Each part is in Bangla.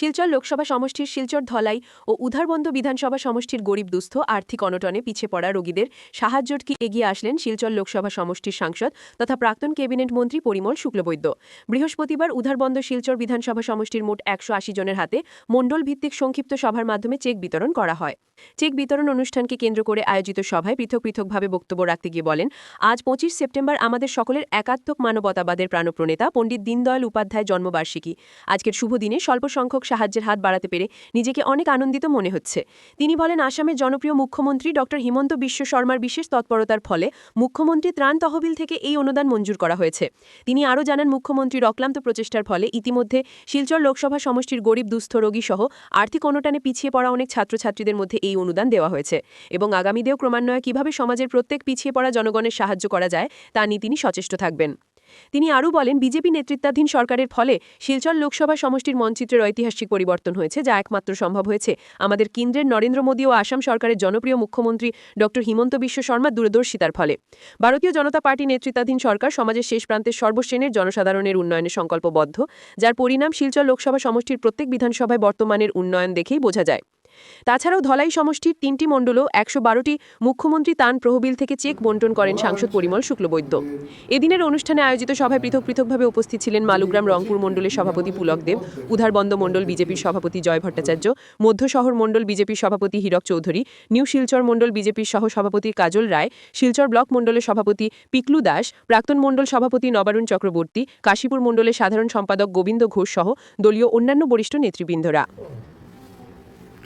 শিলচর লোকসভা সমষ্টির শিলচর ধলাই ও উধারবন্দ বিধানসভা সমষ্টির গরিব দুস্থ আর্থিক অনটনে পিছিয়ে পড়া রোগীদের সাহায্যকে এগিয়ে আসলেন শিলচর লোকসভা সমষ্টির সাংসদ তথা প্রাক্তন ক্যাবিনেট মন্ত্রী পরিমল শুক্লবৈদ্য। বৃহস্পতিবার উধারবন্দ শিলচর বিধানসভা সমষ্টির মোট একশো আশি জনের হাতে মণ্ডল ভিত্তিক সংক্ষিপ্ত সভার মাধ্যমে চেক বিতরণ করা হয়। চেক বিতরণ অনুষ্ঠানকে কেন্দ্র করে আয়োজিত সভায় পৃথক পৃথকভাবে বক্তব্য রাখতে গিয়ে বলেন, আজ পঁচিশ সেপ্টেম্বর আমাদের সকলের একাত্মক মানবতাবাদের প্রাণপ্রণেতা পণ্ডিত দীনদয়াল উপাধ্যায় জন্মবার্ষিকী। আজকের শুভ দিনে স্বল্প সংখ্যক সাহায্যের হাত বাড়াতে পেরে নিজেকে অনেক আনন্দিত মনে হচ্ছে। তিনি বলেন, আসামের জনপ্রিয় মুখ্যমন্ত্রী ড. হিমন্ত বিশ্ব শর্মার বিশেষ তৎপরতার ফলে মুখ্যমন্ত্রী ত্রাণ তহবিল থেকে এই অনুদান মঞ্জুর করা হয়েছে। তিনি আরও জানান মুখ্যমন্ত্রীর অক্লান্ত প্রচেষ্টার ফলে ইতিমধ্যে শিলচর লোকসভা সমষ্টির গরিব, দুস্থ রোগী সহ আর্থিক অনুটানে পিছিয়ে পড়া অনেক ছাত্রছাত্রীদের মধ্যে এই অনুদান দেওয়া হয়েছে এবং আগামীতেও ক্রমান্বয়ে কীভাবে সমাজের প্রত্যেক পিছিয়ে পড়া জনগণের সাহায্য করা যায়, তা নিয়ে তিনি সচেষ্ট থাকবেন। তিনি আরও বলেন, বিজেপি নেতৃত্বাধীন সরকারের ফলে শিলচর লোকসভা সমষ্টির মনচিত্রের ঐতিহাসিক পরিবর্তন হয়েছে, যা একমাত্র সম্ভব হয়েছে। আমাদের কেন্দ্রের নরেন্দ্র মোদী ও আসাম সরকারের জনপ্রিয় মুখ্যমন্ত্রী ড. হিমন্ত বিশ্ব শর্মার দূরদর্শিতার ফলে। ভারতীয় জনতা পার্টি নেতৃত্বাধীন সরকার সমাজের শেষ প্রান্তের সর্বশ্রেণীর জনসাধারণের উন্নয়নে সংকল্পবদ্ধ, যার পরিণাম শিলচর লোকসভা সমষ্টির প্রত্যেক বিধানসভায় বর্তমানের উন্নয়ন দেখেই বোঝা যায়। তাছাড়াও ধলাই সমষ্টির তিনটি মণ্ডলও একশো বারোটি মুখ্যমন্ত্রী তান প্রহবিল থেকে চেক বন্টন করেন সাংসদ পরিমল শুক্লবৈদ্য। এদিনের অনুষ্ঠানে আয়োজিত সভায় পৃথক পৃথকভাবে উপস্থিত ছিলেন মালুগ্রাম রংপুর মণ্ডলের সভাপতি পুলক দেব উধারবন্দ মণ্ডল বিজেপির সভাপতি জয় ভট্টাচার্য, মধ্য শহর মণ্ডল বিজেপির সভাপতি হীরক চৌধুরী, নিউ শিলচর মণ্ডল বিজেপির সহ সভাপতি কাজল রায়, শিলচর ব্লক মণ্ডলের সভাপতি পিকলু দাস, প্রাক্তন মণ্ডল সভাপতি নবারুণ চক্রবর্তী, কাশীপুর মণ্ডলের সাধারণ সম্পাদক গোবিন্দ ঘোষ সহ দলীয় অন্যান্য বরিষ্ঠ নেতৃবৃন্দরা।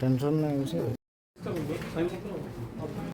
టెన్షన్